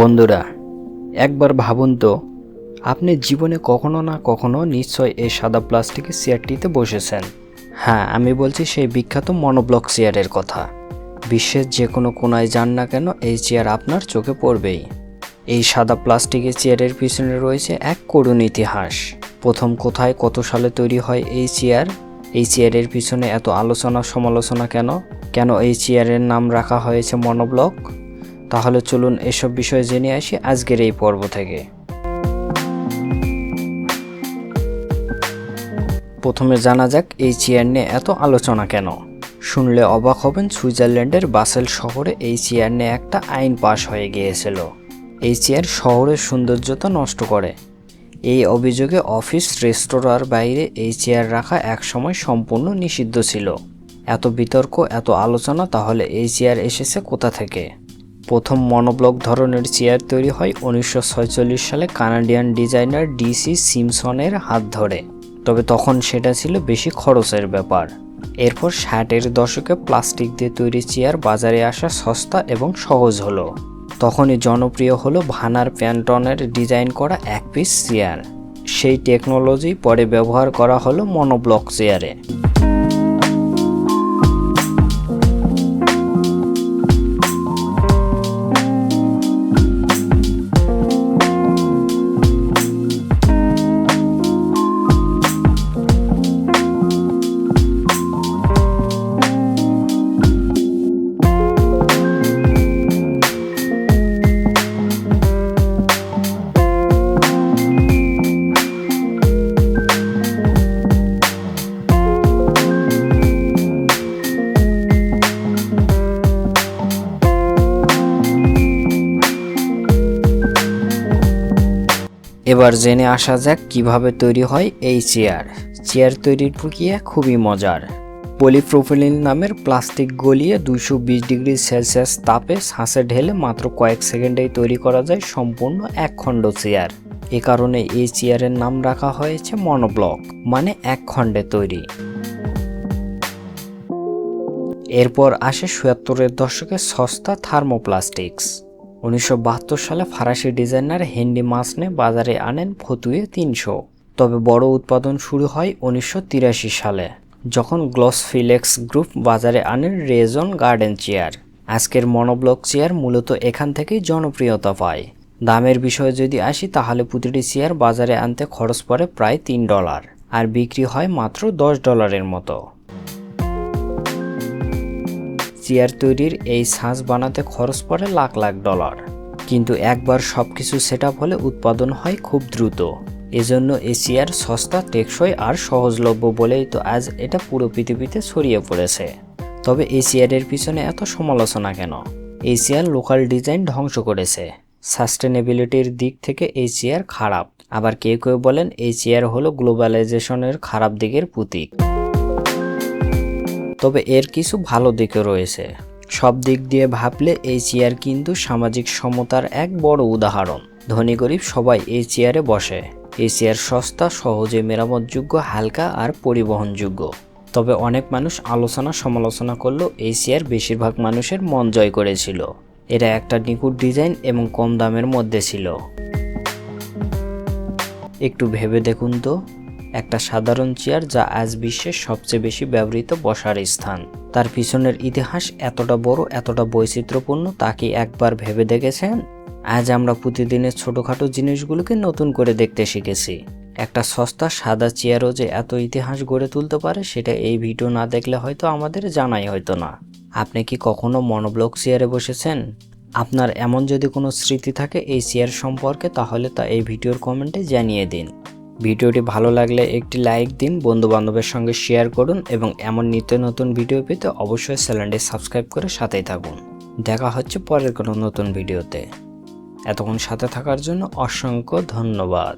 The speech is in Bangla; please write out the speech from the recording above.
বন্ধুরা, একবার ভাবুন তো, আপনি জীবনে কখনো না কখনো নিশ্চয় এই সাদা প্লাস্টিকের চেয়ারটিতে বসেছেন। হ্যাঁ আমি বলছি সেই বিখ্যাত মনোব্লক চেয়ারের কথা। বিশ্বের যে কোনো কোনায় যান না কেন এই চেয়ার আপনার চোখে পড়বেই। এই সাদা প্লাস্টিকের চেয়ারের পিছনে রয়েছে এক করুণ ইতিহাস। প্রথম কোথায় কত সালে তৈরি হয় এই চেয়ার? এই চেয়ারের পিছনে এত আলোচনা সমালোচনা কেন? কেন এই চেয়ারের নাম রাখা হয়েছে মনোব্লক? তাহলে চলুন এসব বিষয়ে জেনে আসি আজকের এই পর্ব থেকে। প্রথমে জানা যাক এই চেয়ার নিয়ে এত আলোচনা কেন? শুনলে অবাক হবেন সুইজারল্যান্ডের বাসেল শহরে এই চেয়ার নিয়ে একটা আইন পাশ হয়ে গিয়েছিল। এই চেয়ার শহরের সৌন্দর্যতা নষ্ট করে। এই অভিযোগে অফিস রেস্তোরাঁর বাইরে এই চেয়ার রাখা একসময় সম্পূর্ণ নিষিদ্ধ ছিল। এত বিতর্ক, এত আলোচনা, তাহলে এই চেয়ার এসেছে কোথা থেকে? প্রথম মনোব্লক ধরনের চেয়ার তৈরি হয় উনিশশো সালে কানাডিয়ান ডিজাইনার ডিসি সিমসনের হাত ধরে। তবে তখন সেটা ছিল বেশি খরচের ব্যাপার। এরপর ষাটের দশকে প্লাস্টিক দিয়ে তৈরি চেয়ার বাজারে আসা সস্তা এবং সহজ হলো। তখনই জনপ্রিয় হলো ভানার প্যান্টনের ডিজাইন করা এক পিস চেয়ার। সেই টেকনোলজি পরে ব্যবহার করা হলো মনোব্লক চেয়ারে। এবার জেনে আসা যাক কীভাবে তৈরি হয় এই চেয়ার। চেয়ার তৈরির প্রক্রিয়া খুবই মজার। পলিপ্রোপিলিন নামের প্লাস্টিক গলিয়ে দুইশো বিশ ডিগ্রি সেলসিয়াস তাপে শ্বাসে ঢেলে মাত্র কয়েক সেকেন্ডেই তৈরি করা যায় সম্পূর্ণ এক খণ্ড চেয়ার। এ কারণে এই চেয়ারের নাম রাখা হয়েছে মনোব্লক মানে এক খণ্ডে তৈরি। এরপর আসে সুয়াত্তরের দশকে সস্তা থার্মোপ্লাস্টিক্স। উনিশশো বাহাত্তর সালে ফরাসি ডিজাইনার হেনরি মাসনে বাজারে আনেন ফতুয়ে তিনশো। তবে বড় উৎপাদন শুরু হয় উনিশশো তিরাশি সালে, যখন গ্লসফিলেক্স গ্রুপ বাজারে আনেন রেজন গার্ডেন চেয়ার। আজকের মনোব্লক চেয়ার মূলত এখান থেকেই জনপ্রিয়তা পায়। দামের বিষয়ে যদি আসি, তাহলে প্রতিটি চেয়ার বাজারে আনতে খরচ পড়ে প্রায় তিন ডলার, আর বিক্রি হয় মাত্র দশ ডলারের মতো। চেয়ার তৈরির এই সাজ বানাতে খরচ পড়ে লাখ লাখ ডলার। কিন্তু একবার সব কিছু সেট হলে উৎপাদন হয় খুব দ্রুত। এজন্য এই চেয়ার সস্তা, টেকসই আর সহজলভ্য বলেই তো আজ এটা পুরো পৃথিবীতে ছড়িয়ে পড়েছে। তবে এই চেয়ারের পিছনে এত সমালোচনা কেন? এই চেয়ার লোকাল ডিজাইন ধ্বংস করেছে। সাস্টেনেবিলিটির দিক থেকে এই চেয়ার খারাপ। আবার কেউ কেউ বলেন এই চেয়ার হলো গ্লোবালাইজেশনের খারাপ দিকের প্রতীক। তবে এর কিছু ভালো দিকও রয়েছে। সব দিক দিয়ে ভাবলে এই চেয়ার কিন্তু সামাজিক সমতার এক বড় উদাহরণ। ধনী গরিব সবাই এই চেয়ারে বসে। এই চেয়ার সস্তা, সহজে মেরামতযোগ্য, হালকা আর পরিবহনযোগ্য। তবে অনেক মানুষ আলোচনা সমালোচনা করলেও এই চেয়ার বেশিরভাগ মানুষের মন জয় করেছিল। এরা একটা নিখুঁত ডিজাইন এবং কম দামের মধ্যে ছিল। একটু ভেবে দেখুন তো। একটা সাধারণ চেয়ার যা আজ বিশ্বের সবচেয়ে বেশি ব্যবহৃত বসার স্থান। তার পিছনের ইতিহাস এতটা বড়, এতটা বৈচিত্র্যপূর্ণ, তা কি একবার ভেবে দেখেছেন? আজ আমরা প্রতিদিনের ছোটোখাটো জিনিসগুলোকে নতুন করে দেখতে শিখেছি। একটা সস্তা, সাদা চেয়ারও যে এত ইতিহাস গড়ে তুলতে পারে, সেটা এই ভিডিও না দেখলে হয়তো আমাদের জানাই হয়তো না। আপনি কি কখনো মনোব্লক চেয়ারে বসেছেন? আপনার এমন যদি কোনো স্মৃতি থাকে এই চেয়ার সম্পর্কে, তাহলে তা এই ভিডিওর কমেন্টে জানিয়ে দিন। ভিডিওটি ভালো লাগলে একটি লাইক দিন বন্ধু বান্ধবের সঙ্গে শেয়ার করুন এবং এমন নিত্য নতুন ভিডিও পেতে অবশ্যই চ্যানেলটি সাবস্ক্রাইব করে সাথেই থাকুন। দেখা হচ্ছে পরের কোনো নতুন ভিডিওতে। এতক্ষণ সাথে থাকার জন্য অসংখ্য ধন্যবাদ।